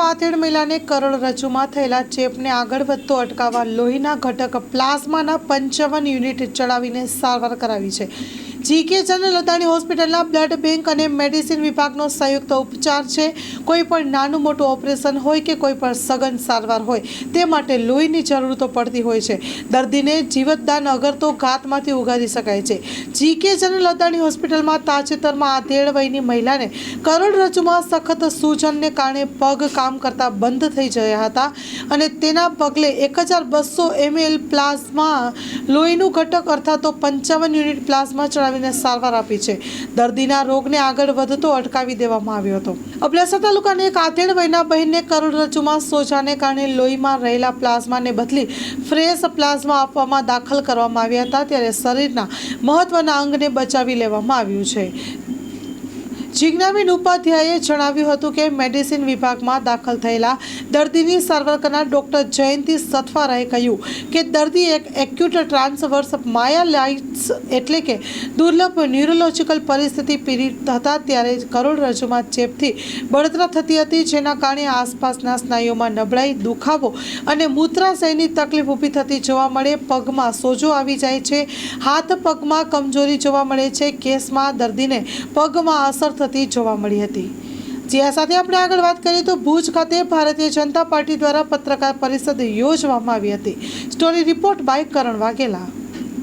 આધેડ મહિલાને કરોડરજ્જુમાં થયેલા ચેપને આગળ વધતો અટકાવવા લોહીના ઘટક પ્લાઝમાના પંચાવન યુનિટ ચડાવીને સારવાર કરાવી છે. જીકે જનરલ અદાણી હોસ્પિટલના બ્લડ બેંક અને મેડિસિન વિભાગનો સંયુક્ત ઉપચાર છે. કોઈ પણ નાનું મોટું ઓપરેશન હોય કે કોઈ પણ સઘન સારવાર હોય, તે માટે લોહીની જરૂર તો પડતી હોય છે. દર્દીને જીવતદાન અગર તો ઘાતમાંથી ઉગારી શકાય છે. જીકે જનરલ અદાણી હોસ્પિટલમાં તાજેતરમાં આ આધેડ વયની મહિલાને કરોડરજ્જુમાં સખત સૂજનને કારણે પગ કામ કરતા બંધ થઈ ગયા હતા અને તેના પગલે એક હજાર બસો એમએલ પ્લાઝમા લોહીનું ઘટક અર્થાત તો પંચાવન યુનિટ પ્લાઝમા ચડાવીને સારવાર આપી છે. દર્દીના રોગને આગળ વધતો અટકાવી દેવામાં આવ્યો હતો. અબડાસા તાલુકાની એક આધેડ વયના બહેનને કરોડરજ્જુમાં સોજાને કારણે લોહીમાં રહેલા પ્લાઝમાને બદલી ફ્રેશ પ્લાઝમા આપવામાં દાખલ કરવામાં આવ્યા હતા. ત્યારે શરીરના મહત્વના અંગને બચાવી લેવામાં આવ્યું છે. જિજ્ઞાબેન ઉપાધ્યાયે જણાવ્યું હતું કે મેડિસિન વિભાગમાં દાખલ થયેલા દર્દીની સારવાર કરનાર ડૉક્ટર જયંતિ સથવારાએ કહ્યું કે દર્દી એક એક્યુટ ટ્રાન્સવર્સ માયાલાઇટ્સ એટલે કે દુર્લભ ન્યુરોલોજિકલ પરિસ્થિતિ પીડિત હતા ત્યારે કરોડરજ્જુમાં ચેપથી બળતરા થતી હતી, જેના કારણે આસપાસના સ્નાયુઓમાં નબળાઈ, દુખાવો અને મૂત્રાશયની તકલીફ ઊભી થતી જોવા મળે. પગમાં સોજો આવી જાય છે. હાથ પગમાં કમજોરી જોવા મળે છે. કેસમાં દર્દીને પગમાં અસર થતી જોવા મળી હતી. જે આ સાથે આપણે આગળ વાત કરીએ તો ભુજ ખાતે ભારતીય જનતા પાર્ટી દ્વારા પત્રકાર પરિષદ યોજવામાં આવી હતી. Story report by Karan Vaghela.